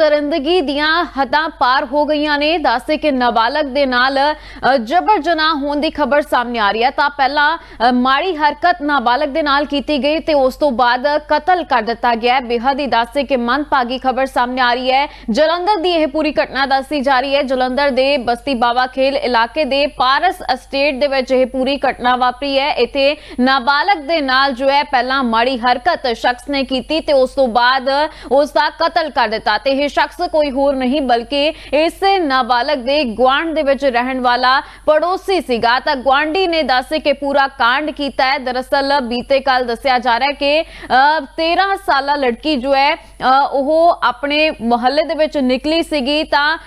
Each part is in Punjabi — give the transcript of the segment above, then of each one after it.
ਦਰਿੰਦਗੀ ਦੀਆਂ ਹੱਦਾਂ ਪਾਰ ਹੋ ਗਈਆਂ ਨੇ। ਦੱਸੇ ਕਿ ਨਾਬਾਲਗ ਦੇ ਨਾਲ ਜਬਰ ਜਨਾਹ ਹੋਣ ਦੀ ਖਬਰ ਸਾਹਮਣੇ ਆ ਰਹੀ ਹੈ। ਤਾਂ ਪਹਿਲਾਂ ਮਾੜੀ ਹਰਕਤ ਨਾਬਾਲਗ ਦੇ ਨਾਲ ਕੀਤੀ ਗਈ ਤੇ ਉਸ ਤੋਂ ਬਾਅਦ ਕਤਲ ਕਰ ਦਿੱਤਾ ਗਿਆ ਹੈ। ਬੇਹੱਦ ਹੀ ਦੱਸੇ ਕਿ ਮੰਦਭਾਗੀ ਖਬਰ ਸਾਹਮਣੇ ਆ ਰਹੀ ਹੈ। ਜਲੰਧਰ ਦੀ ਇਹ ਪੂਰੀ ਘਟਨਾ ਦੱਸੀ ਜਾ ਰਹੀ ਹੈ। ਜਲੰਧਰ ਦੇ ਬਸਤੀ ਬਾਵਾ ਖੇਲ ਇਲਾਕੇ ਦੇ ਪਾਰਸ ਅਸਟੇਟ ਦੇ ਵਿੱਚ ਇਹ ਪੂਰੀ ਘਟਨਾ ਵਾਪਰੀ ਹੈ। ਇੱਥੇ ਨਾਬਾਲਗ ਦੇ ਨਾਲ ਜੋ ਹੈ, ਪਹਿਲਾਂ ਮਾੜੀ ਹਰਕਤ ਸ਼ਖਸ ਨੇ ਕੀਤੀ ਤੇ ਉਸ ਤੋਂ ਬਾਅਦ ਉਸ ਦਾ ਕਤਲ ਕਰ ਦਿੱਤਾ ਤੇ ਇਹ ਸ਼ਖਸ ਕੋਈ ਹੋਰ ਨਹੀਂ, ਬਲਕਿ ਇਸ ਨਾਬਾਲਗ ਦੇ ਗੁਆਂਢ ਦੇ ਵਿੱਚ ਰਹਿਣ ਵਾਲਾ ਪੜੋਸੀ ਸੀਗਾ। ਤਾਂ ਗੁਆਂਢੀ ਨੇ ਦੱਸੇ ਕਿ ਪੂਰਾ ਕਾਂਡ ਕੀਤਾ ਹੈ। ਦਰਅਸਲ ਬੀਤੇ ਕੱਲ ਦੱਸਿਆ ਜਾ ਰਿਹਾ ਕਿ 13 ਸਾਲਾ ਲੜਕੀ ਜੋ ਹੈ ਉਹ ਆਪਣੇ ਮੁਹੱਲੇ ਦੇ ਵਿੱਚ ਨਿਕਲੀ ਸੀਗੀ। ਤਾਂ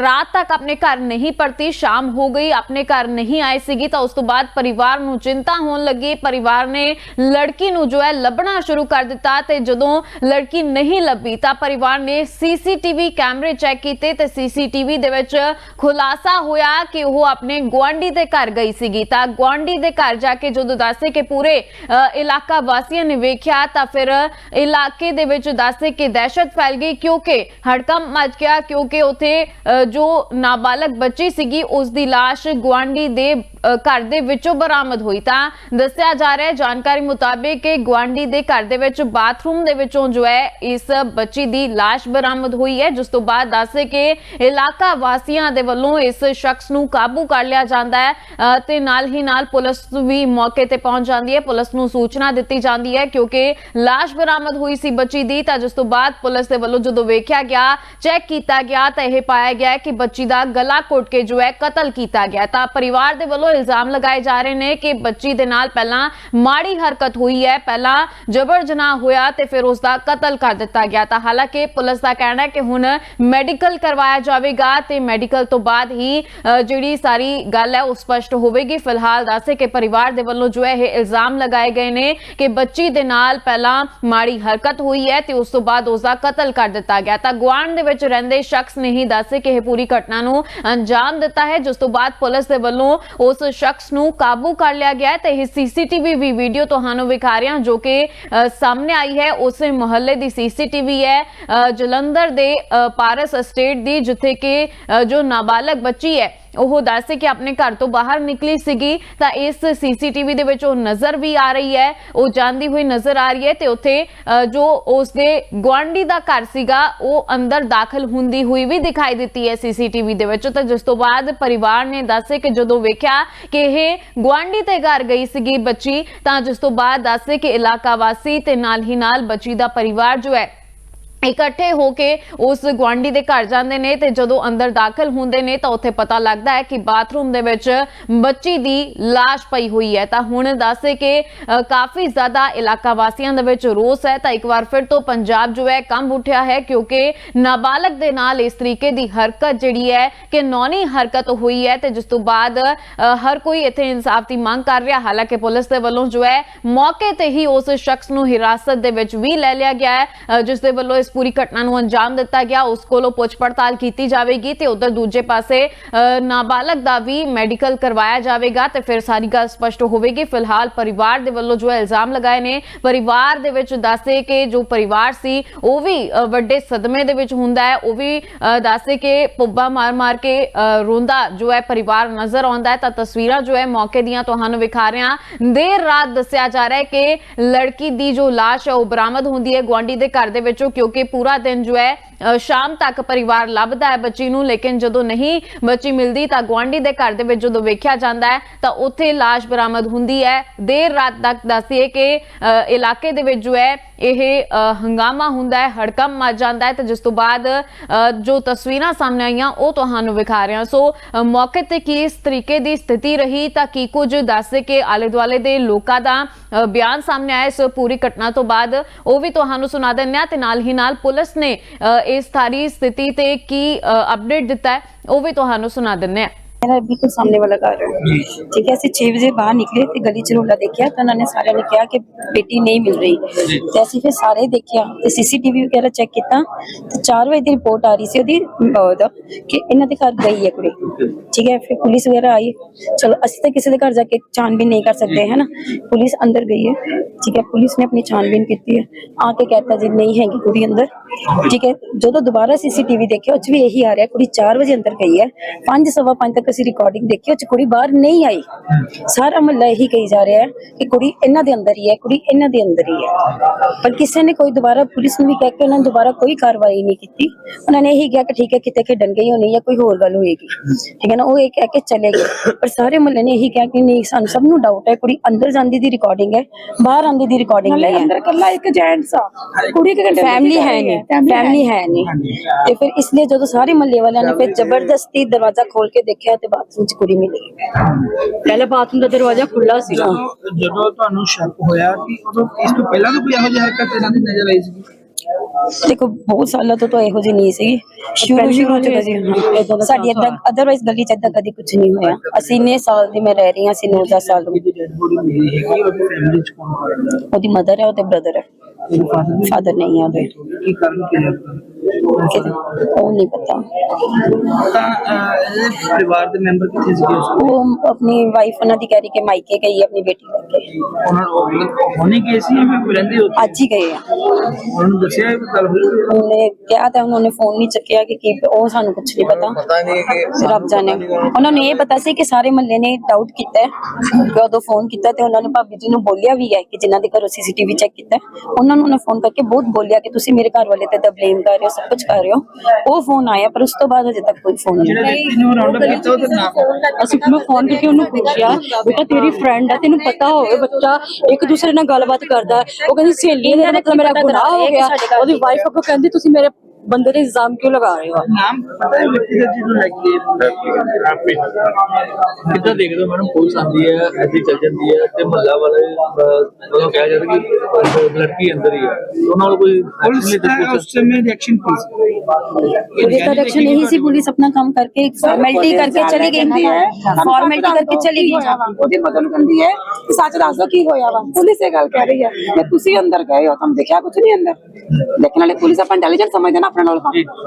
ਰਾਤ ਤੱਕ ਆਪਣੇ ਘਰ ਨਹੀਂ ਪਰਤੀ, ਸ਼ਾਮ ਹੋ ਗਈ, ਆਪਣੇ ਘਰ ਨਹੀਂ ਆਈ ਸੀਗੀ। ਤਾਂ ਉਸ ਤੋਂ ਬਾਅਦ ਪਰਿਵਾਰ ਨੂੰ ਚਿੰਤਾ ਹੋਣ ਲੱਗੀ। ਪਰਿਵਾਰ ਨੇ ਲੜਕੀ ਨੂੰ ਜੋ ਹੈ, ਲੱਭਣਾ ਸ਼ੁਰੂ ਕਰ ਦਿੱਤਾ ਤੇ ਜਦੋਂ ਲੜਕੀ ਨਹੀਂ ਲੱਭੀ, ਤਾਂ ਪਰਿਵਾਰ ਨੇ ਸੀਸੀਟੀਵੀ ਕੈਮਰੇ ਚੈੱਕ ਕੀਤੇ ਤੇ ਸੀਸੀਟੀਵੀ ਦੇ ਵਿੱਚ ਖੁਲਾਸਾ ਹੋਇਆ ਕਿ ਉਹ ਆਪਣੇ ਗੁਆਂਢੀ ਦੇ ਘਰ ਗਈ ਸੀਗੀ ਤਾਂ ਗੁਆਂਢੀ ਦੇ ਘਰ ਜਾ ਕੇ ਜਦੋਂ ਦੱਸੇ ਕਿ ਪੂਰੇ ਅ, ਇਲਾਕਾ ਵਾਸੀਆਂ ਨੇ ਵੇਖਿਆ ਤਾਂ ਫਿਰ ਇਲਾਕੇ ਦੇ ਵਿੱਚ ਦੱਸੇ ਕਿ ਦਹਿਸ਼ਤ ਫੈਲ ਗਈ ਕਿਉਂਕਿ ਹੜਕੰਪ ਮਚ ਗਿਆ ਕਿਉਂਕਿ ਉਥੇ ਅ, ਜੋ ਨਾਬਾਲਗ ਬੱਚੀ ਸੀਗੀ ਉਸ ਦੀ ਲਾਸ਼ ਗੁਆਂਢੀ ਦੇ ਅ, ਘਰ ਦੇ ਵਿੱਚੋਂ ਬਰਾਮਦ ਹੋਈ ਤਾਂ ਦੱਸਿਆ ਜਾ ਰਿਹਾ ਹੈ ਜਾਣਕਾਰੀ ਮੁਤਾਬਿਕ ਕਿ ਗੁਆਂਢੀ ਦੇ ਘਰ ਦੇ ਵਿੱਚ ਬਾਥਰੂਮ ਦੇ ਵਿੱਚੋਂ ਜੋ ਹੈ ਇਸ ਬੱਚੀ ਦੀ ਲਾਸ਼ ਬਰਾਮਦ ਹੋਈ ਹੈ, ਜਿਸ ਤੋਂ ਬਾਅਦ ਦੱਸੇ ਕਿ ਇਲਾਕਾ ਵਾਸੀਆਂ ਦੇ ਵੱਲੋਂ ਇਸ ਸ਼ਖਸ ਨੂੰ ਕਾਬੂ ਕਰ ਲਿਆ ਜਾਂਦਾ ਹੈ ਤੇ ਨਾਲ ਹੀ ਨਾਲ ਪੁਲਿਸ ਵੀ ਮੌਕੇ ਤੇ ਪਹੁੰਚ ਜਾਂਦੀ ਹੈ। ਪੁਲਿਸ ਨੂੰ ਸੂਚਨਾ ਦਿੱਤੀ ਜਾਂਦੀ ਹੈ ਕਿਉਂਕਿ ਲਾਸ਼ ਬਰਾਮਦ ਹੋਈ ਸੀ ਬੱਚੀ ਦੀ, ਤਾਂ ਜਿਸ ਤੋਂ ਬਾਅਦ ਪੁਲਿਸ ਦੇ ਵੱਲੋਂ ਜਦੋਂ ਵੇਖਿਆ ਗਿਆ, ਚੈੱਕ ਕੀਤਾ ਗਿਆ, ਤਾਂ ਇਹ ਪਾਇਆ ਗਿਆ ਕਿ ਬੱਚੀ ਦਾ ਗਲਾ ਘੋਟ ਕੇ ਜੋ ਹੈ ਕਤਲ ਕੀਤਾ ਗਿਆ ਤਾਂ ਪਰਿਵਾਰ ਦੇ ਵੱਲੋਂ ਇਲਜ਼ਾਮ ਲਗਾਏ ਜਾ ਰਹੇ ਨੇ ਕਿ ਬੱਚੀ ਦੇ ਨਾਲ ਪਹਿਲਾਂ ਮਾੜੀ ਹਰਕਤ ਹੋਈ ਹੈ, ਪਹਿਲਾਂ ਜਬਰ ਜਨਾਹ ਹੋਇਆ ਤੇ ਫਿਰ ਉਸ ਦਾ ਕਤਲ ਕਰ ਦਿੱਤਾ ਗਿਆ। ਤਾਂ ਹਾਲਾਂਕਿ ਪੁਲਿਸ ਦਾ ਕਹਿਣਾ ਹੈ ਕਿ ਹੁਣ ਮੈਡੀਕਲ ਕਰਵਾਇਆ ਜਾਵੇਗਾ ਤੇ ਮੈਡੀਕਲ ਤੋਂ ਬਾਅਦ ਹੀ ਜਿਹੜੀ ਸਾਰੀ ਗੱਲ ਹੈ ਉਹ ਸਪਸ਼ਟ ਹੋਵੇਗੀ। ਫਿਲਹਾਲ ਦੱਸੇ ਕਿ ਪਰਿਵਾਰ ਦੇ ਵੱਲੋਂ ਜੋ ਹੈ ਇਹ ਇਲਜ਼ਾਮ ਲਗਾਏ ਗਏ ਨੇ ਕਿ ਬੱਚੀ ਦੇ ਨਾਲ ਪਹਿਲਾਂ ਮਾੜੀ ਹਰਕਤ ਹੋਈ ਹੈ ਤੇ ਉਸ ਤੋਂ ਬਾਅਦ ਉਸ ਦਾ ਕਤਲ ਕਰ ਦਿੱਤਾ ਗਿਆ। ਤਾਂ ਗੁਆਂਢ ਦੇ ਵਿੱਚ ਰਹਿੰਦੇ ਸ਼ਖਸ ਨੇ ਹੀ ਦੱਸੇ ਕਿ ਇਹ ਪੂਰੀ ਘਟਨਾ ਨੂੰ ਅੰਜਾਮ ਦਿੱਤਾ ਹੈ, ਜਿਸ ਤੋਂ ਬਾਅਦ ਪੁਲਿਸ ਦੇ ਵੱਲੋਂ ਉਸ ਸ਼ਖਸ ਨੂੰ ਕਾਬੂ ਕਰ ਲਿਆ ਗਿਆ ਤੇ ਇਹ ਸੀਸੀਟੀਵੀ ਵੀ ਵੀਡੀਓ ਤੁਹਾਨੂੰ ਵਿਖਾ ਰਿਹਾ ਜੋ ਕਿ ਸਾਹਮਣੇ ਆਈ ਹੈ। ਉਸੇ ਮੁਹੱਲੇ ਦੀ ਸੀਸੀਟੀਵੀ ਹੈ ਜਲੰਧਰ ਜਲੰਧਰ ਦੇ ਪਾਰਸ ਅਸਟੇਟ ਦੀ ਜਿੱਥੇ ਕਿ ਜੋ ਨਾਬਾਲਗ ਬੱਚੀ ਹੈ ਉਹ ਦੱਸੇ ਕਿ ਆਪਣੇ ਘਰ ਤੋਂ ਬਾਹਰ ਨਿਕਲੀ ਸੀਗੀ। ਤਾਂ ਇਸ ਸੀਸੀਟੀਵੀ ਦੇ ਵਿੱਚ ਉਹ ਨਜ਼ਰ ਵੀ ਆ ਰਹੀ ਹੈ ਉਹ ਜਾਂਦੀ ਹੋਈ ਨਜ਼ਰ ਆ ਰਹੀ ਹੈ ਤੇ ਉੱਥੇ ਅ, ਜੋ ਉਸਦੇ ਗੁਆਂਢੀ ਦਾ ਘਰ ਸੀਗਾ ਉਹ ਅੰਦਰ ਦਾਖਲ ਹੁੰਦੀ ਹੋਈ ਵੀ ਦਿਖਾਈ ਦਿੱਤੀ ਹੈ ਸੀਸੀਟੀਵੀ ਦੇ ਵਿੱਚ। ਤਾਂ ਜਿਸ ਤੋਂ ਬਾਅਦ ਪਰਿਵਾਰ ਨੇ ਦੱਸੇ ਕਿ ਜਦੋਂ ਵੇਖਿਆ ਕਿ ਇਹ ਗੁਆਂਢੀ ਤੇ ਘਰ ਗਈ ਸੀਗੀ ਬੱਚੀ ਤਾਂ ਜਿਸ ਤੋਂ ਬਾਅਦ ਦੱਸੇ ਕਿ ਇਲਾਕਾ ਵਾਸੀ ਤੇ ਨਾਲ ਹੀ ਨਾਲ ਬੱਚੀ ਦਾ ਪਰਿਵਾਰ ਜੋ ਹੈ ਇਕੱਠੇ ਹੋ ਕੇ ਉਸ ਗੁਆਂਢੀ ਦੇ ਘਰ ਜਾਂਦੇ ਨੇ ਤੇ ਜਦੋਂ ਅੰਦਰ ਦਾਖਲ ਹੁੰਦੇ ਨੇ ਤਾਂ ਉੱਥੇ ਪਤਾ ਲੱਗਦਾ ਹੈ ਕਿ ਬਾਥਰੂਮ ਦੇ ਵਿੱਚ ਬੱਚੀ ਦੀ লাশ ਪਈ ਹੋਈ ਹੈ। ਤਾਂ ਹੁਣ ਦੱਸੇ ਕਿ ਕਾਫੀ ਜ਼ਿਆਦਾ ਇਲਾਕਾ ਵਾਸੀਆਂ ਦੇ ਵਿੱਚ ਰੋਸ ਹੈ। ਤਾਂ ਇੱਕ ਵਾਰ ਫਿਰ ਤੋਂ ਪੰਜਾਬ ਜੋ ਹੈ ਕੰਬ ਉੱਠਿਆ ਹੈ ਕਿਉਂਕਿ ਨਾਬਾਲਗ ਦੇ ਨਾਲ ਇਸ ਤਰੀਕੇ ਦੀ ਹਰਕਤ ਜਿਹੜੀ ਹੈ ਕਿ ਨੌਨੀ ਹਰਕਤ ਹੋਈ ਹੈ ਤੇ ਜਿਸ ਤੋਂ ਬਾਅਦ ਹਰ ਕੋਈ ਇੱਥੇ ਇਨਸਾਫ ਦੀ ਮੰਗ ਕਰ ਰਿਹਾ। ਹਾਲਾਂਕਿ ਪੁਲਿਸ ਦੇ ਵੱਲੋਂ ਜੋ ਹੈ ਮੌਕੇ ਤੇ ਹੀ ਉਸ ਸ਼ਖਸ ਨੂੰ ਹਿਰਾਸਤ ਦੇ ਵਿੱਚ ਵੀ ਲੈ ਲਿਆ ਗਿਆ ਹੈ। ਅ, ਜਿਸ ਦੇ ਵੱਲੋਂ ਇਸ ਪੂਰੀ ਘਟਨਾ ਨੂੰ ਅੰਜਾਮ ਦਿੱਤਾ ਗਿਆ। ਉਸ ਕੋਲੋਂ ਪੁੱਛ ਪੜਤਾਲ ਕੀਤੀ ਜਾਵੇਗੀ ਤੇ ਉਧਰ ਦੂਜੇ ਪਾਸੇ ਅ, ਨਾਬਾਲਗ ਦਾ ਵੀ ਮੈਡੀਕਲ ਕਰਵਾਇਆ ਜਾਵੇਗਾ ਤੇ ਫਿਰ ਸਾਰੀ ਗੱਲ ਸਪਸ਼ਟ ਹੋਵੇਗੀ। ਫਿਲਹਾਲ ਪਰਿਵਾਰ ਦੇ ਵੱਲੋਂ ਜੋ ਹੈ ਇਲਜ਼ਾਮ ਲਗਾਏ ਨੇ ਪਰਿਵਾਰ ਦੇ ਵਿੱਚ ਦੱਸੇ ਕਿ ਜੋ ਪਰਿਵਾਰ ਸੀ ਉਹ ਵੀ ਵੱਡੇ ਸਦਮੇ ਦੇ ਵਿੱਚ ਹੁੰਦਾ ਹੈ। ਉਹ ਵੀ ਅ, ਦੱਸੇ ਕਿ ਪੁੱਬਾ ਮਾਰ ਮਾਰ ਕੇ ਅ, ਰੋਂਦਾ ਜੋ ਹੈ ਪਰਿਵਾਰ ਨਜ਼ਰ ਆਉਂਦਾ ਹੈ। ਤਾਂ ਤਸਵੀਰਾਂ ਜੋ ਹੈ ਮੌਕੇ ਦੀਆਂ ਤੁਹਾਨੂੰ ਵਿਖਾ ਰਹੇ ਹਾਂ। ਦੇਰ ਰਾਤ ਦੱਸਿਆ ਜਾ ਰਿਹਾ ਹੈ ਕਿ ਲੜਕੀ ਦੀ ਜੋ ਲਾਸ਼ ਹੈ ਉਹ ਬਰਾਮਦ ਹੁੰਦੀ ਹੈ ਗੁਆਂਢੀ ਦੇ ਘਰ ਦੇ ਵਿੱਚੋਂ ਕਿਉਂਕਿ ਪੂਰਾ ਦਿਨ ਜੋ ਹੈ ਅ, ਸ਼ਾਮ ਤੱਕ ਪਰਿਵਾਰ ਲੱਭਦਾ ਹੈ ਬੱਚੀ ਨੂੰ ਲੇਕਿਨ ਜਦੋਂ ਨਹੀਂ ਬੱਚੀ ਮਿਲਦੀ ਤਾਂ ਗੁਆਂਢੀ ਦੇ ਘਰ ਦੇ ਵਿੱਚ ਜਦੋਂ ਵੇਖਿਆ ਜਾਂਦਾ ਹੈ ਤਾਂ ਉੱਥੇ ਲਾਸ਼ ਬਰਾਮਦ ਹੁੰਦੀ ਹੈ। ਦੇਰ ਰਾਤ ਤੱਕ ਦੱਸੀਏ ਕਿ ਅ, ਇਲਾਕੇ ਦੇ ਵਿੱਚ ਜੋ ਹੈ ਇਹ ਹੰਗਾਮਾ ਹੁੰਦਾ ਹੈ ਹੜਕੰਪ ਮਚ ਜਾਂਦਾ ਹੈ ਤੇ ਜਿਸ ਤੋਂ ਬਾਅਦ ਜੋ ਤਸਵੀਰਾਂ ਸਾਹਮਣੇ ਆਈਆਂ ਉਹ ਤੁਹਾਨੂੰ ਵਿਖਾ ਰਹੇ ਹਾਂ। ਸੋ ਮੌਕੇ ਤੇ ਕੀ ਇਸ ਤਰੀਕੇ ਦੀ ਸਥਿਤੀ ਰਹੀ ਤਾਂ ਕੀ ਕੁਝ ਦੱਸ ਕੇ ਆਲੇ ਦੁਆਲੇ ਦੇ ਲੋਕਾਂ ਦਾ ਬਿਆਨ ਸਾਹਮਣੇ ਆਇਆ ਇਸ ਪੂਰੀ ਘਟਨਾ ਤੋਂ ਬਾਅਦ ਉਹ ਵੀ ਤੁਹਾਨੂੰ ਸੁਣਾ ਦਿੰਦੇ ਹਾਂ ਤੇ ਨਾਲ ਹੀ ਨਾਲ ਪੁਲਿਸ ਨੇ ਅ, ਇਸ ਸਾਰੀ ਸਥਿਤੀ ਤੇ ਕੀ ਅਪਡੇਟ ਦਿੱਤਾ ਹੈ ਉਹ ਵੀ ਤੁਹਾਨੂੰ ਸੁਣਾ ਦਿੰਦੇ ਹਾਂ। ਮੇਰਾ ਬਿਲਕੁਲ ਸਾਹਮਣੇ ਵਾਲਾ ਘਰ ਹੈ। ਠੀਕ ਹੈ ਅਸੀਂ 6 ਵਜੇ ਬਾਹਰ ਨਿਕਲੇ ਤੇ ਗਲੀ ਚ ਰੋਲਾ ਦੇਖਿਆ ਤਾਂ ਉਹਨਾਂ ਨੇ ਸਾਰਿਆਂ ਨੇ ਕਿਹਾ ਕਿ ਬੇਟੀ ਨਹੀਂ ਮਿਲ ਰਹੀ। ਤੇ ਅਸੀਂ ਫਿਰ ਸਾਰੇ ਦੇਖਿਆ ਤੇ ਸੀਸੀਟੀਵੀ ਵਗੈਰਾ ਚੈੱਕ ਕੀਤਾ ਤੇ 4 ਵਜੇ ਦੀ ਰਿਪੋਰਟ ਆ ਰਹੀ ਸੀ ਉਹਦੀ ਅਹ, ਦਾ ਕਿ ਇਹਨਾਂ ਦੇ ਘਰ ਗਈ ਹੈ ਕੁੜੀ। ਠੀਕ ਹੈ ਫਿਰ ਪੁਲਿਸ ਵਗੈਰਾ ਆਈ। ਚਲੋ ਅਸੀਂ ਤਾਂ ਕਿਸੇ ਦੇ ਘਰ ਜਾ ਕੇ ਛਾਣਬੀਨ ਨਹੀਂ ਕਰ ਸਕਦੇ ਹੈ ਨਾ? ਪੁਲਿਸ ਅੰਦਰ ਗਈ ਹੈ। ਠੀਕ ਹੈ ਪੁਲਿਸ ਨੇ ਆਪਣੀ ਛਾਣਬੀਨ ਕੀਤੀ ਹੈ। ਆ ਕੇ ਕਹਿਤਾ ਜੀ ਨਹੀਂ ਹੈਗੀ ਕੁੜੀ ਅੰਦਰ। ਠੀਕ ਹੈ ਜਦੋਂ ਦੁਬਾਰਾ ਸੀਸੀਟੀਵੀ ਦੇਖਿਆ ਉਹ 'ਚ ਵੀ ਇਹੀ ਆ ਰਿਹਾ ਕੁੜੀ 4 ਵਜੇ ਅੰਦਰ ਗਈ ਹੈ। 5 ਸਵਾ 5 ਤੱਕ ਅਸੀਂ ਰਿਕਾਰਡਿੰਗ ਦੇਖੀ ਉਹ 'ਚ ਕੁੜੀ ਬਾਹਰ ਨਹੀਂ ਆਈ। ਸਾਰਾ ਮਹੱਲਾ ਇਹੀ ਕਹੀ ਜਾ ਰਿਹਾ ਹੈ ਕਿ ਕੁੜੀ ਇਹਨਾਂ ਦੇ ਅੰਦਰ ਹੀ ਹੈ ਕੁੜੀ ਇਹਨਾਂ ਦੇ ਅੰਦਰ ਹੀ ਹੈ। ਪਰ ਕਿਸੇ ਨੇ ਕੋਈ ਦੁਬਾਰਾ ਪੁਲਿਸ ਨੂੰ ਵੀ ਕਹਿ ਕੇ ਉਹਨਾਂ ਨੇ ਦੁਬਾਰਾ ਕੋਈ ਕਾਰਵਾਈ ਨਹੀਂ ਕੀਤੀ। ਉਹਨਾਂ ਨੇ ਇਹੀ ਕਿਹਾ ਕਿ ਠੀਕ ਹੈ ਕਿਤੇ ਖੇਡਣ ਗਈ ਹੋਣੀ ਜਾਂ ਕੋਈ ਹੋਰ ਗੱਲ ਹੋਏਗੀ। ਠੀਕ ਹੈ ਨਾ ਉਹ ਇਹ ਕਹਿ ਕੇ ਚਲੇ ਗਏ। ਪਰ ਸਾਰੇ ਮਹੱਲੇ ਨੇ ਇਹੀ ਕਿਹਾ ਕਿ ਨਹੀਂ ਸਾਨੂੰ ਸਭ ਨੂੰ ਡਾਊਟ ਹੈ ਕੁੜੀ ਅੰਦਰ ਜਾਂਦੀ ਦੀ ਰਿਕਾਰਡਿੰਗ ਹੈ ਬਾਹਰ ਆਂਦੀ ਦੀ ਰਿਕਾਰਡਿੰਗ ਨਹੀਂ ਹੈ। ਅੰਦਰ ਕੱਲਾ ਇੱਕ ਜੈਂਟਸ ਆ। ਕੁੜੀ ਕਿ ਘੰਟੇ ਫੈਮਿਲੀ ਹੈ ਨਹੀਂ ਫੈਮਿਲੀ ਹੈ ਨਹੀਂ। ਤੇ ਫਿਰ ਇਸ ਲਈ ਜਦੋਂ ਸਾਰੇ ਮਹੱਲੇ ਵਾਲਿਆਂ ਨੇ ਫਿਰ ਜ਼ਬਰਦਸਤੀ ਦਰਵਾਜ਼ਾ ਖੋਲ ਕੇ ਦੇਖਿਆ ਤੇ ਬਾਥਰੂਮ 'ਚ ਕੁੜੀ ਮਿਲੀ। ਪਹਿਲੇ ਬਾਥਰੂਮ ਦਾ ਦਰਵਾਜ਼ਾ ਖੁੱਲਾ ਸੀਗਾ। ਜਦੋਂ ਤੁਹਾਨੂੰ ਸ਼ੱਕ ਹੋਇਆ ਕਿ ਉਦੋਂ ਇਸ ਤੋਂ ਪਹਿਲਾਂ ਵੀ ਕੋਈ ਇਹੋ ਜਿਹੀ ਹਰਕਤ ਇਹਨਾਂ ਦੀ ਨਜ਼ਰ ਆਈ ਸੀ ਦੇਖੋ ਬਹੁਤ ਸਾਲਾਂ ਤੋਂ ਤਾਂ ਇਹੋ ਜਿਹੀ ਨਹੀਂ ਸੀ ਸ਼ੁਰੂ ਸ਼ੁਰੂ ਚ ਕਦੀ ਸਾਡੀ ਏਦਾਂ ਅਦਰਵਾਈਜ਼ ਗਲੀ ਚ ਏਦਾਂ ਕਦੀ ਕੁਝ ਨਹੀਂ ਹੋਇਆ। ਅਸੀਂ ਨੇ ਸਾਲ ਦੀ ਮੈਂ ਰਹਿ ਰਹੀ ਹਾਂ ਅਸੀਂ 9 ਸਾਲ ਤੋਂ ਉਹਦੀ ਮਦਰ ਹੈ? ਉਹਦੇ ਬ੍ਰਦਰ ਹੈ ਫਾਦਰ ਨਹੀਂ? ਹੈ ਉਹਦੇ। ਕੀ ਕਾਰਨ ਕੀ ਲੱਗਦਾ ਉਹ ਨਹੀਂ ਪਤਾ। ਤਾਂ ਅਹ, ਇਹਦੇ ਪਰਿਵਾਰ ਦੇ ਮੈਂਬਰ ਕਿੱਥੇ ਸੀਗੇ ਉਸ ਵੇਲੇ? ਉਹ ਆਪਣੀ ਵਾਈਫ ਉਹਨਾਂ ਦੀ ਕਹਿ ਰਹੀ ਕਿ ਮਾਈਕੇ ਗਈ ਹੈ ਆਪਣੀ ਬੇਟੀ ਲੈ ਕੇ। ਉਹਨਾਂ ਨੂੰ ਉਹ ਹੁਣੇ ਗਏ ਸੀ ਜਾਂ ਫਿਰ ਰਹਿੰਦੇ ਹੋ ਅੱਜ ਹੀ ਗਏ ਆ। ਉਹਨਾਂ ਨੂੰ ਦੱਸਿਆ ਇਹ ਗੱਲ ਹੋਈ ਹੋਈ? ਉਹਨੇ ਕਿਹਾ ਤਾਂ ਉਹਨਾਂ ਨੇ ਫੋਨ ਨਹੀਂ ਚੱਕਿਆ ਕਿ ਕੀ ਉਹ ਸਾਨੂੰ ਕੁਝ ਨਹੀਂ ਪਤਾ। ਪਤਾ ਨਹੀਂ ਕਿ ਰੱਬ ਜਾਣੇ। ਉਹਨਾਂ ਨੂੰ ਇਹ ਪਤਾ ਸੀ ਕਿ ਸਾਰੇ ਮਹੱਲੇ ਨੇ ਡਾਊਟ ਕੀਤਾ ਹੈ। ਕਿ ਉਦੋਂ ਫੋਨ ਕੀਤਾ ਤੇ ਉਹਨਾਂ ਨੇ ਭਾਬੀ ਜੀ ਨੂੰ ਬੋਲਿਆ ਵੀ ਹੈ ਕਿ ਜਿਨ੍ਹਾਂ ਦੇ ਘਰੋਂ ਸੀਸੀਟੀਵੀ ਚੈੱਕ ਕੀਤਾ ਹੈ, ਉਹਨਾਂ ਨੂੰ ਉਹਨੇ ਫੋਨ ਕਰਕੇ ਬਹੁਤ ਬੋਲਿਆ ਕਿ ਤੁਸੀਂ ਮੇਰੇ ਘਰ ਵਾਲੇ ਤੇ ਤਾਂ ਬਲੇਮ ਕਰ ਰਹੇ ਹੋ। ਸਭ ਕੁਝ ਕਰ ਰਹੇ ਹੋ ਉਹ ਫੋਨ ਆਇਆ ਪਰ ਉਸ ਤੋਂ ਬਾਅਦ ਅਜੇ ਤੱਕ ਕੋਈ ਫੋਨ ਜਿਹੜਾ ਨਹੀਂ ਵਿਅਕਤੀ ਨੂੰ ਰਾਉਂਡ ਅਪ ਕੀਤਾ ਉਹਦਾ ਨਾਮ ਅਸੀਂ ਉਹਨੂੰ ਫੋਨ ਕਰਕੇ ਉਹਨੂੰ ਪੁੱਛਿਆ ਬੇਟਾ ਤੇਰੀ ਫਰੈਂਡ ਹੈ ਤੈਨੂੰ ਪਤਾ ਹੋਵੇ ਬੱਚਾ ਇੱਕ ਦੂਸਰੇ ਨਾਲ ਗੱਲਬਾਤ ਕਰਦਾ ਉਹ ਕਹਿੰਦੀ ਸਹੇਲੀ ਨੇ ਮਤਲਬ ਮੇਰਾ ਗੁਨਾਹ ਹੋ ਗਿਆ ਉਹਦੀ ਵਾਈਫ ਅੱਗੋਂ ਕਹਿੰਦੀ ਤੁਸੀਂ ਮੇਰੇ ਬੰਦੇ ਤੇ ਇਲਜ਼ਾਮ ਕਿਉਂ ਲਗਾ ਰਹੇ ਹੋ ਨਾਮ ਪਤਾ ਹੈ ਵਿਅਕਤੀ ਦਾ ਜਿਹਨੂੰ ਲੈ ਕੇ ਕਿੱਦਾਂ ਦੇਖਦੇ ਹੋ ਮੈਡਮ ਪੁਲਿਸ ਆਂਦੀ ਹੈ ਐਦੀ ਚੱਲ ਜਾਂਦੀ ਹੈ ਤੇ ਮਹੱਲਾ ਵਾਲੇ ਅਹ, ਉਹਨੂੰ ਕਿਹਾ ਜਾਂਦਾ ਕਿ ਅਹ, ਲੜਕੀ ਅੰਦਰ ਹੀ ਹੈ ਉਹਨਾਂ ਨਾਲ ਕੋਈ ਪੁਲਿਸ action ਦਾ ਨਹੀਂ ਉਸ ਸਮੇਂ ਰਿਐਕਸ਼ਨ ਕੀ ਸੀ ਪੁਲਿਸ ਦਾ ਰਿਐਕਸ਼ਨ ਇਹੀ ਸੀ ਪੁਲਿਸ ਆਪਣਾ ਕੰਮ ਕਰਕੇ ਫਾਰਮੈਲਿਟੀ ਕਰਕੇ ਚਲੀ ਗਈ ਫਾਰਮੈਲਿਟੀ ਕਰਕੇ ਚਲੀ ਗਈ ਉਹਦੀ ਮਦਦ ਕਹਿੰਦੀ ਹੈ ਕਿ ਸੱਚ ਦੱਸ ਦੋ ਕੀ ਹੋਇਆ ਵਾ ਪੁਲਿਸ ਇਹ ਗੱਲ ਕਹਿ ਰਹੀ ਹੈ ਕਿ ਤੁਸੀਂ ਅੰਦਰ ਗਏ ਹੋ ਤੁਹਾਨੂੰ ਦੇਖਿਆ ਕੁਝ ਨਹੀਂ ਅੰਦਰ ਲੇਕਿਨ ਵਾਲੇ ਪੁਲਿਸ ਆਪਾਂ ਇੰਟੈਲੀਜੈਂਟ ਸਮਝਦੇ ਨਾ ਆਪਣੇ ਨਾਲ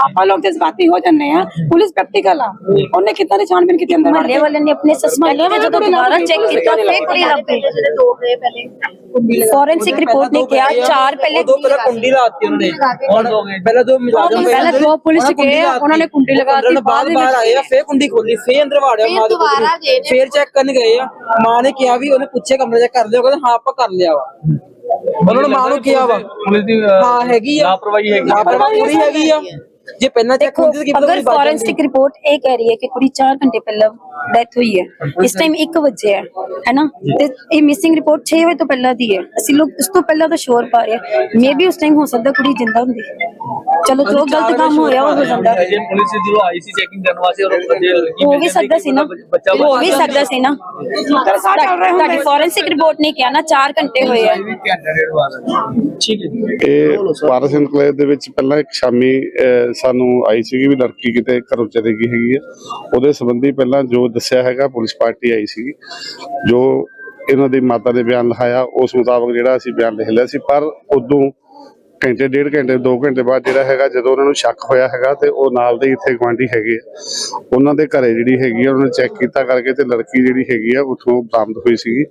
ਆਪਾਂ ਲੋਕ ਜਜ਼ਬਾਤੀ ਹੋ ਜਾਂਦੇ ਆ ਪੁਲਿਸ ਪ੍ਰੈਕਟੀਕਲ ਆ। ਉਹਨੇ ਕਿੱਦਾਂ ਦੀ ਛਾਣਬੀਨ ਕੀਤੀ ਅੰਦਰ ਮਹੱਲੇ ਵਾਲਿਆਂ ਨੇ ਆਪਣੇ ਸਸਪੈਕਟ ਤੇ ਜਦੋਂ ਦੁਬਾਰਾ ਚੈੱਕ ਕੀਤਾ ਫਿਰ ਕੁੜੀ ਲੱਭ ਗਈ ਫੋਰੈਂਸਿਕ ਰਿਪੋਰਟ ਨੇ ਕਿਹਾ ਚਾਰ ਪਹਿਲੇ ਉਦੋਂ ਪਹਿਲਾਂ ਕੁੰਡੀ ਲਾਤੀ ਉਹਨਾਂ। ਨੇ ਹੁਣ ਪਹਿਲਾਂ ਦੋ ਮੁਲਾਜ਼ਮ ਪਹਿਲਾਂ ਦੋ ਪੁਲਿਸ ਗਏ, ਉਹਨਾਂ ਨੇ ਕੁੰਡੀ ਲਗਾਤੀ, ਬਾਅਦ ਬਾਹਰ ਆਏ ਆ ਫੇਰ ਕੁੰਡੀ ਖੋਲੀ ਫੇਰ ਅੰਦਰ ਵਾੜਿਆ ਮਾਂ ਦੇ ਨੂੰ। ਫੇਰ ਚੈੱਕ ਕਰਨ ਗਏ ਆ। ਮਾਂ ਨੇ ਕਿਹਾ ਵੀ ਉਹਨੇ ਪੁੱਛੇ ਕਮਰੇ ਚੈੱਕ ਕਰ ਲਿਆ ਕਹਿੰਦਾ ਹਾਂ ਆਪਾਂ ਕਰ ਲਿਆ ਵਾ। ਉਹਨਾਂ ਨੇ ਮਾਂ ਨੂੰ ਕਿਹਾ ਵਾ? ਪੁਲਿਸ ਦੀ ਹਾਂ ਹੈਗੀ ਆ। ਲਾਪਰਵਾਹੀ ਹੈਗੀ ਲਾਪਰਵਾਹੀ ਪੂਰੀ ਹੈਗੀ ਆ। ਜੇ ਪਹਿਲਾਂ ਚੈੱਕ ਦੇਖੋ ਹੁੰਦੀ ਤਾਂ ਕੀ ਪਤਾ ਅਗਰ ਵੀ ਬਚ ਜਾਂਦੀ ਫੋਰੈਂਸਿਕ ਰਿਪੋਰਟ ਇਹ ਕਹਿ ਰਹੀ ਹੈ ਕਿ ਕੁੜੀ 4 ਘੰਟੇ ਪਹਿਲਾਂ ਡੈਥ ਹੋਈ ਹੈ। ਇਸ ਟਾਈਮ 1 ਵਜੇ ਹੈ ਹੈਨਾ? ਤੇ ਇਹ ਮਿਸਿੰਗ ਰਿਪੋਰਟ 6 ਵਜੇ ਤੋਂ ਪਹਿਲਾਂ ਦੀ ਹੈ। ਅਸੀਂ ਲੋਕ ਇਸ ਤੋਂ ਪਹਿਲਾਂ ਤਾਂ ਸ਼ੋਰ ਪਾ ਰਹੇ ਹਾਂ। ਮੇ ਵੀ ਉਸ ਟਾਈਮ ਹੋ ਸਕਦਾ ਕੁੜੀ ਜਿੰਦਾ ਹੁੰਦੀ। ਚਲੋ ਜੋ ਗਲਤ ਕੰਮ ਹੋਇਆ ਉਹ ਹੋ ਜਾਂਦਾ। ਜੇ ਪੁਲਿਸ ਜਦੋਂ ਆਈ ਸੀ ਚੈਕਿੰਗ ਕਰਨ ਵਾਸਤੇ ਔਰ ਲੜਕੀ ਹੋ ਵੀ ਸਕਦਾ ਸੀ ਨਾ। ਬੱਚਾ ਹੋ ਵੀ ਸਕਦਾ ਸੀ ਨਾ। ਤੁਹਾਡੀ ਫੋਰੈਂਸਿਕ ਰਿਪੋਰਟ ਨੇ ਕਿਹਾ ਨਾ 4 ਘੰਟੇ ਹੋਏ ਆ। ਠੀਕ ਹੈ। ਇਹ ਪਾਰਸ ਇਨਕਲੇਵ ਦੇ ਵਿੱਚ ਪਹਿਲਾਂ ਇੱਕ ਸ਼ਾਮੀ ਸਾਨੂੰ ਆਈ ਸੀਗੀ ਵੀ ਲੜਕੀ ਕਿਤੇ ਘਰੋਂ ਚਲੀ ਗਈ ਹੈਗੀ ਆ। ਉਹਦੇ ਸੰਬੰਧੀ ਪਹਿਲਾਂ ਜੋ ਦੱਸਿਆ ਹੈਗਾ, ਪੁਲਿਸ ਪਾਰਟੀ ਆਈ ਸੀਗੀ। ਜੋ ਇਹਨਾਂ ਦੀ ਮਾਤਾ ਦੇ ਬਿਆਨ ਲਿਖਾਇਆ, ਉਸ ਮੁਤਾਬਕ ਜਿਹੜਾ ਅਸੀਂ ਬਿਆਨ ਲਿਖ ਲਿਆ ਸੀ, ਪਰ ਉਦੋਂ ਘੰਟੇ, ਡੇਢ ਘੰਟੇ 2 ਘੰਟੇ ਬਾਅਦ ਜਿਹੜਾ ਹੈਗਾ, ਜਦੋਂ ਉਹਨਾਂ ਨੂੰ ਸ਼ੱਕ ਹੋਇਆ ਹੈਗਾ ਤੇ ਉਹ ਨਾਲ ਦੇ ਇੱਥੇ ਗੁਆਂਢੀ ਹੈਗੇ ਆ। ਉਹਨਾਂ ਦੇ ਘਰੇ ਜਿਹੜੀ ਹੈਗੀ ਆ, ਉਹਨਾਂ ਨੇ ਚੈੱਕ ਕੀਤਾ ਕਰਕੇ ਤੇ ਲੜਕੀ ਜਿਹੜੀ ਹੈਗੀ ਆ, ਉਥੋਂ ਬਰਾਮਦ ਹੋਈ ਸੀਗੀ।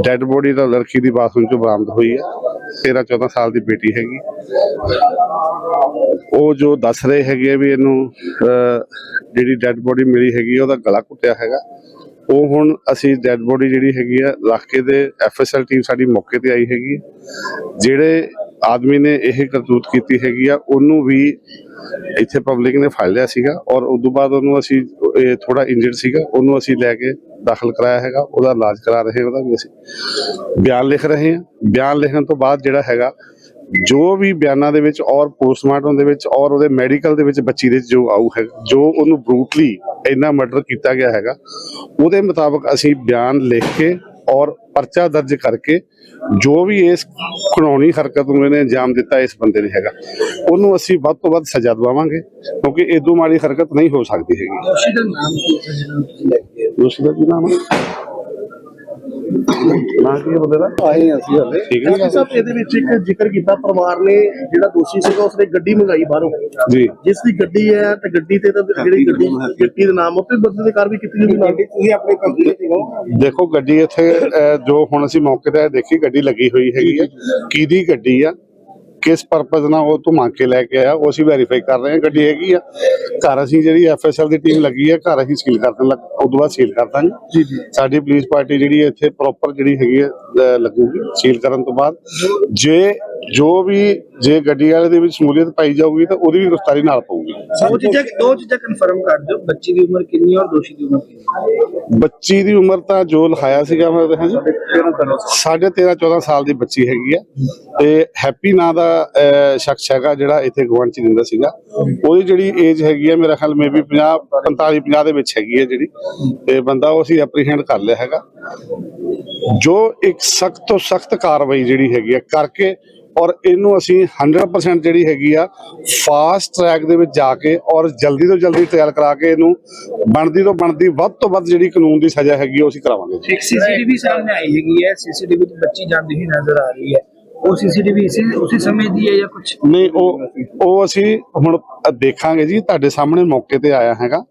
ਡੈੱਡ ਬੋਡੀ ਦਾ ਲੜਕੀ ਦੀ ਬਾਥਰੂਮ ਚੋਂ ਬਰਾਮਦ ਹੋਈ ਆ। 13 14 ਸਾਲ ਦੀ ਬੇਟੀ ਹੈਗੀ। ਉਹ ਜੋ ਦੱਸ ਰਹੇ ਹੈਗੇ ਆ ਵੀ ਇਹਨੂੰ ਜਿਹੜੀ ਡੈੱਡ ਬੋਡੀ ਮਿਲੀ ਹੈਗੀ ਉਹਦਾ ਗਲਾ ਕੁੱਟਿਆ ਹੈਗਾ। ਉਹ ਹੁਣ ਅਸੀਂ ਡੈੱਡ ਬੋਡੀ ਜਿਹੜੀ ਹੈਗੀ ਆ ਰੱਖ ਕੇ ਤੇ ਐਫਐਸਐਲ ਟੀਮ ਸਾਡੀ ਮੌਕੇ ਤੇ ਆਈ ਹੈਗੀ ਜਿਹੜੇ ਆਦਮੀ ਨੇ ਇਹ ਕਰਤੂਤ ਕੀਤੀ ਹੈਗੀ ਆ, ਉਹਨੂੰ ਵੀ ਇੱਥੇ ਪਬਲਿਕ ਨੇ ਫੜ ਲਿਆ ਸੀਗਾ ਔਰ ਉਸ ਤੋਂ ਬਾਅਦ ਉਹਨੂੰ ਅਸੀਂ ਥੋੜਾ ਇੰਜਰਡ ਸੀਗਾ, ਉਹਨੂੰ ਅਸੀਂ ਲੈ ਕੇ ਦਾਖਲ ਕਰਾਇਆ ਹੈਗਾ, ਉਹਦਾ ਇਲਾਜ ਕਰਾ ਰਹੇ ਉਹਦਾ ਵੀ ਅਸੀਂ। ਬਿਆਨ ਲਿਖ ਰਹੇ ਹਾਂ। ਬਿਆਨ ਲਿਖਣ ਤੋਂ ਬਾਅਦ ਜਿਹੜਾ ਹੈਗਾ, ਜੋ ਵੀ ਬਿਆਨਾਂ ਦੇ ਵਿੱਚ ਔਰ ਪੋਸਟਮਾਰਟਮ ਦੇ ਵਿੱਚ ਔਰ ਉਹਦੇ ਮੈਡੀਕਲ ਦੇ ਵਿੱਚ ਬੱਚੀ ਦੇ ਜੋ ਆਊ ਹੈ, ਜੋ ਉਹਨੂੰ ਬਰੂਟਲੀ ਇੰਨਾ ਮਰਡਰ ਕੀਤਾ ਗਿਆ ਹੈਗਾ, ਉਹਦੇ ਮੁਤਾਬਕ ਅਸੀਂ ਬਿਆਨ ਲਿਖ ਕੇ ਔਰ ਪਰਚਾ ਦਰਜ ਕਰਕੇ ਜੋ ਵੀ ਇਸ ਕਾਨੂੰਨੀ ਹਰਕਤ ਨੂੰ ਇਹਨੇ ਅੰਜਾਮ ਦਿੱਤਾ ਇਸ ਬੰਦੇ ਨੇ ਹੈਗਾ। ਉਹਨੂੰ ਅਸੀਂ ਵੱਧ ਤੋਂ ਵੱਧ ਸਜ਼ਾ ਦਵਾਵਾਂਗੇ ਕਿਉਂਕਿ ਇਦੋਂ ਮਾੜੀ ਹਰਕਤ ਨਹੀਂ ਹੋ ਸਕਦੀ ਹੈਗੀ। ਦੋਸ਼ੀ ਦਾ ਨਾਮ ਕੀ ਹੈ? ਦੋਸ਼ੀ ਦਾ ਨਾਮ ਨਾ ਕੀ ਦਾ? ਆਏ ਅਸੀਂ ਹਲੇ। ਠੀਕ ਹੈ। ਜੀ। ਸਾਹਿਬ ਇਹਦੇ ਵਿੱਚ ਇੱਕ ਜ਼ਿਕਰ ਕੀਤਾ ਪਰਿਵਾਰ ਨੇ ਜਿਹੜਾ ਦੋਸ਼ੀ ਸੀਗਾ ਉਸਨੇ ਗੱਡੀ ਮੰਗਾਈ ਬਾਹਰੋਂ। ਜੀ। ਜਿਸ ਦੀ ਗੱਡੀ ਹੈ ਤੇ ਗੱਡੀ ਤੇ ਤਾਂ ਜਿਹੜੀ ਗੱਡੀ ਗੱਡੀ ਦੇ ਨਾਮ ਉੱਤੇ ਬੰਦੇ ਦੀ ਕਾਰਵਾਈ ਕੀਤੀ ਜਾਊਗੀ ਨਾਲ ਤੁਸੀਂ ਆਪਣੇ ਕੰਪਨੀ ਤੇ ਦੇਖੋ ਗੱਡੀ ਇੱਥੇ ਜੋ ਹੁਣ ਅਸੀਂ ਮੌਕੇ ਤੇ ਦੇਖੀ ਗੱਡੀ ਲੱਗੀ ਹੋਈ ਹੈਗੀ ਹੈ। ਕਿਹਦੀ ਗੱਡੀ ਆ? ਕਿਸ ਪਰਪਸ ਨਾਲ ਉਹ ਮੰਗ ਕੇ ਲੈ ਕੇ ਆਇਆ ਉਹ ਅਸੀਂ ਵੈਰੀਫਾਈ ਕਰ ਰਹੇ ਹਾਂ ਗੱਡੀ ਹੈਗੀ ਆ। ਘਰ ਅਸੀਂ ਜਿਹੜੀ ਐਫਐਸਐਲ ਦੀ ਟੀਮ ਲੱਗੀ ਹੈ ਘਰ ਅਸੀਂ ਸੀਲ ਕਰ ਦੇਣ ਲੱਗ ਉਦੋਂ ਬਾਅਦ ਸੀਲ ਕਰ ਦਾਂਗੇ। ਜੀ ਜੀ। ਸਾਡੀ ਪੁਲਿਸ ਪਾਰਟੀ ਜਿਹੜੀ ਇੱਥੇ ਪ੍ਰੋਪਰ ਜਿਹੜੀ ਹੈਗੀ ਹੈ ਲੱਗੂਗੀ ਸੀਲ ਕਰਨ ਤੋਂ ਬਾਅਦ। ਜੇ ਜੋ ਵੀ ਜੇ ਗੱਡੀ ਵਾਲੇ ਦੇ ਵਿੱਚ ਸਮੂਲੀਅਤ ਪਾਈ ਜਾਊਗੀ ਤਾਂ ਉਹਦੀ ਵੀ ਗ੍ਰਿਫਤਾਰੀ ਨਾਲ ਪਊਗੀ। ਦੋ ਚੀਜ਼ਾਂ ਦੋ ਚੀਜ਼ਾਂ ਕਨਫਰਮ ਕਰ ਦਿਓ ਬੱਚੀ ਦੀ ਉਮਰ ਕਿੰਨੀ ਔਰ ਦੋਸ਼ੀ ਦੀ ਉਮਰ ਕਿੰਨੀ? ਬੱਚੀ ਦੀ ਉਮਰ ਤਾਂ ਜੋ ਲਿਖਾਇਆ ਸੀਗਾ ਮੈਂ ਹਾਂ ਜੀ ਸਾਢੇ 13 14 ਸਾਲ ਦੀ ਬੱਚੀ ਹੈਗੀ ਆ ਤੇ ਹੈਪੀ ਨਾਂ ਦਾ ਸ਼ਖਸ ਹੈਗਾ ਜਿਹੜਾ ਇੱਥੇ ਗਵਨ ਚ ਦਿੰਦਾ ਸੀਗਾ। ਉਹਦੀ ਜਿਹੜੀ ਏਜ ਹੈਗੀ ਆ, ਮੇਰਾ ਖਿਆਲ ਮੇਬੀ 50 45 50 ਦੇ ਵਿੱਚ ਹੈਗੀ ਹੈ ਜਿਹੜੀ। ਤੇ ਬੰਦਾ ਉਹ ਅਸੀਂ ਐਪਰੀਹੈਂਡ ਕਰ ਲਿਆ ਹੈਗਾ। ਜੋ ਇੱਕ ਸਖਤ ਤੋਂ ਸਖਤ ਕਾਰਵਾਈ ਜਿਹੜੀ ਹੈਗੀ ਆ ਕਰਕੇ ਔਰ ਇਹਨੂੰ ਅਸੀਂ 100% ਜਿਹੜੀ ਹੈਗੀ ਆ ਫਾਸਟ ਟਰੈਕ ਦੇ ਵਿੱਚ ਜਾ ਕੇ ਔਰ ਜਲਦੀ ਤੋਂ ਜਲਦੀ ਟ੍ਰਾਇਲ ਕਰਾ ਕੇ ਇਹਨੂੰ ਬਣਦੀ ਤੋਂ ਬਣਦੀ, ਵੱਧ ਤੋਂ ਵੱਧ ਜਿਹੜੀ ਕਾਨੂੰਨ ਦੀ ਸਜ਼ਾ ਹੈਗੀ ਉਹ ਅਸੀਂ ਕਰਾਵਾਂਗੇ ਜੀ। ਸੀਸੀਟੀਵੀ ਸਾਹਮਣੇ ਆਈ ਹੈਗੀ ਹੈ। ਸੀਸੀਟੀਵੀ ਵਿੱਚ ਬੱਚੀ ਜਾਂਦੀ ਹੋਈ ਨਜ਼ਰ ਆ ਰਹੀ ਹੈ। ਉਹ ਸੀਸੀਟੀਵੀ ਇਸੇ ਉਸੇ ਸਮੇਂ ਦੀ ਹੈ ਜਾਂ ਕੁਝ ਨਹੀਂ ਉਹ ਉਹ ਅਸੀਂ ਹੁਣ ਦੇਖਾਂਗੇ ਜੀ ਤੁਹਾਡੇ ਸਾਹਮਣੇ ਮੌਕੇ ਤੇ ਆਇਆ ਹੈਗਾ।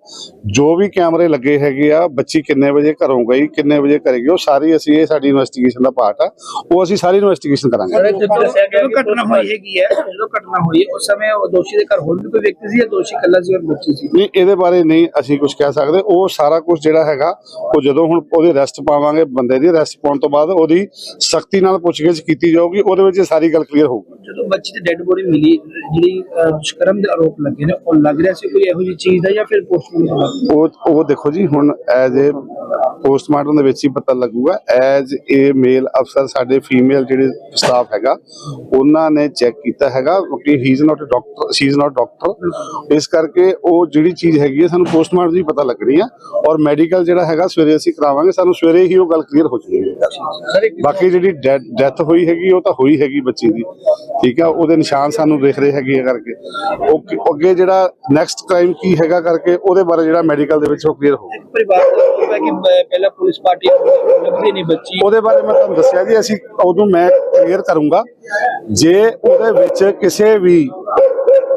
ਜੋ ਵੀ ਕੈਮਰੇ ਲੱਗੇ ਹੈਗੇ ਆ ਬੱਚੀ ਕਿੰਨੇ ਵਜੇ ਘਰੋਂ ਗਈ ਕਿੰਨੇ ਵਜੇ ਕਰੇਗੀ ਉਹ ਸਾਰੀ ਅਸੀਂ ਇਹ ਸਾਡੀ ਇਨਵੈਸਟੀਗੇਸ਼ਨ ਦਾ ਪਾਰਟ ਆ। ਉਹ ਅਸੀਂ ਸਾਰੀ ਇਨਵੈਸਟੀਗੇਸ਼ਨ ਕਰਾਂਗੇ। ਜਦੋਂ ਘਟਨਾ ਹੋਈ ਹੈਗੀ ਹੈ ਜਦੋਂ ਘਟਨਾ ਹੋਈ ਹੈ ਉਸ ਸਮੇਂ ਉਹ ਦੋਸ਼ੀ ਦੇ ਘਰ ਹੋਰ ਵੀ ਕੋਈ ਵਿਅਕਤੀ ਸੀ ਜਾਂ ਦੋਸ਼ੀ ਇਕੱਲਾ ਸੀ ਔਰ ਬੱਚੀ ਸੀ? ਨਹੀਂ ਇਹਦੇ ਬਾਰੇ ਨਹੀਂ ਅਸੀਂ ਕੁਝ ਕਹਿ ਸਕਦੇ। ਉਹ ਸਾਰਾ ਕੁਝ ਜਿਹੜਾ ਹੈਗਾ ਉਹ ਜਦੋਂ ਹੁਣ ਉਹਦੀ ਅਰੈਸਟ ਪਾਵਾਂਗੇ ਬੰਦੇ ਦੀ ਅਰੈਸਟ ਪਾਉਣ ਤੋਂ ਬਾਅਦ ਉਹਦੀ ਸਖਤੀ ਨਾਲ ਪੁੱਛਗਿੱਛ ਕੀਤੀ ਜਾਊਗੀ ਉਹਦੇ ਵਿੱਚ ਸਾਰੀ ਗੱਲ ਕਲੀਅਰ ਹੋਊਗੀ। ਜਦੋਂ ਬੱਚੀ ਦੀ ਡੈੱਡ ਬੋਡੀ ਮਿਲੀ ਜਿਹੜੀ ਦੁਸ਼ਕਰਮ ਦੇ ਆਰੋਪ ਲੱਗੇ ਨੇ ਉਹ ਲੱਗ ਰਿਹਾ ਸੀ ਕੋਈ ਇਹੋ ਜਿਹੀ ਚੀਜ਼ ਦਾ ਜਾਂ ਫਿਰ ਪੋਸਟਮਾਰਟਮ ਉਹ ਉਹ ਦੇਖੋ ਜੀ ਹੁਣ ਐਜ਼ ਏ ਪੋਸਟਮਾਰਟਮ ਦੇ ਵਿੱਚ ਹੀ ਪਤਾ ਲੱਗੂਗਾ। ਐਜ਼ ਏ ਮੇਲ ਅਫਸਰ ਸਾਡੇ ਫੀਮੇਲ ਜਿਹੜੇ ਸਟਾਫ ਹੈਗਾ ਉਹਨਾਂ ਨੇ ਚੈੱਕ ਕੀਤਾ ਹੈਗਾ ਕਿ he is not a doctor she is not doctor ਇਸ ਕਰਕੇ ਉਹ ਜਿਹੜੀ ਚੀਜ਼ ਹੈਗੀ ਹੈ ਸਾਨੂੰ ਪੋਸਟਮਾਰਟਮ ਦੀ ਪਤਾ ਲੱਗਣੀ ਆ ਔਰ ਮੈਡੀਕਲ ਜਿਹੜਾ ਹੈਗਾ ਸਵੇਰੇ ਅਸੀਂ ਕਰਾਵਾਂਗੇ ਸਾਨੂੰ ਸਵੇਰੇ ਹੀ ਉਹ ਗੱਲ ਕਲੀਅਰ ਹੋ ਜਾਏਗੀ ਬਾਕੀ ਜਿਹੜੀ ਡੈਥ ਹੋਈ ਹੈਗੀ ਉਹ ਤਾਂ ਹੋਈ ਹੈਗੀ ਬੱਚੀ ਦੀ ਠੀਕ ਆ ਉਹਦੇ ਨਿਸ਼ਾਨ ਸਾਨੂੰ ਦਿਖ ਰਹੇ ਹੈਗੇ ਕਰਕੇ। ਉਹ ਅੱਗੇ ਜਿਹੜਾ ਨੈਕਸਟ ਕ੍ਰਾਈਮ ਕੀ ਹੈਗਾ ਕਰਕੇ ਉਹਦੇ ਬਾਰੇ ਜਿਹੜਾ ਮੈਡੀਕਲ ਦੇ ਵਿੱਚ ਉਹ ਕਲੀਅਰ ਹੋ ਪਰਿਵਾਰ ਦਾ ਹੈ ਕਿ ਪਹਿਲਾਂ ਪੁਲਿਸ ਪਾਰਟੀ ਲੱਭਦੀ ਨਹੀਂ ਬੱਚੀ। ਉਹਦੇ ਬਾਰੇ ਮੈਂ ਤੁਹਾਨੂੰ ਦੱਸਿਆ ਜੀ ਅਸੀਂ ਉਦੋਂ ਮੈਂ ਕਲੀਅਰ ਕਰੂੰਗਾ। ਜੇ ਉਹਦੇ ਵਿੱਚ ਕਿਸੇ ਵੀ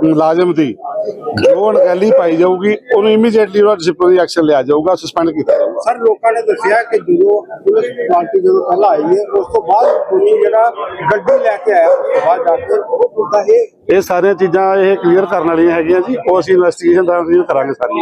ਮੁਲਾਜ਼ਮ ਦੀ ਜੋ ਅਣਗਹਿਲੀ ਪਾਈ ਜਾਊਗੀ ਉਹਨੂੰ ਇਮੀਡੀਏਟਲੀ ਉਹਦਾ ਡਿਸਪਲਿਨਰੀ ਐਕਸ਼ਨ ਲਿਆ ਜਾਊਗਾ ਸਸਪੈਂਡ ਕੀਤਾ ਜਾਊਗਾ। ਸਰ ਲੋਕਾਂ ਨੇ ਦੱਸਿਆ ਕਿ ਜਦੋਂ ਪੁਲਿਸ ਪਾਰਟੀ ਜਦੋਂ ਪਹਿਲਾਂ ਆਈ ਹੈ ਉਸ ਤੋਂ ਬਾਅਦ ਕੋਈ ਜਿਹੜਾ ਗੱਡੀ ਲੈ ਕੇ ਆਇਆ ਉਸ ਤੋਂ ਬਾਅਦ ਜਾ ਕੇ ਤਾਂ ਇਹ ਇਹ ਸਾਰੀਆਂ ਚੀਜ਼ਾਂ ਇਹ ਕਲੀਅਰ ਕਰਨ ਵਾਲੀਆਂ ਹੈਗੀਆਂ ਜੀ ਉਹ ਅਸੀਂ ਇਨਵੈਸਟੀਗੇਸ਼ਨ ਦਾ ਕਰਾਂਗੇ ਸਾਰੀ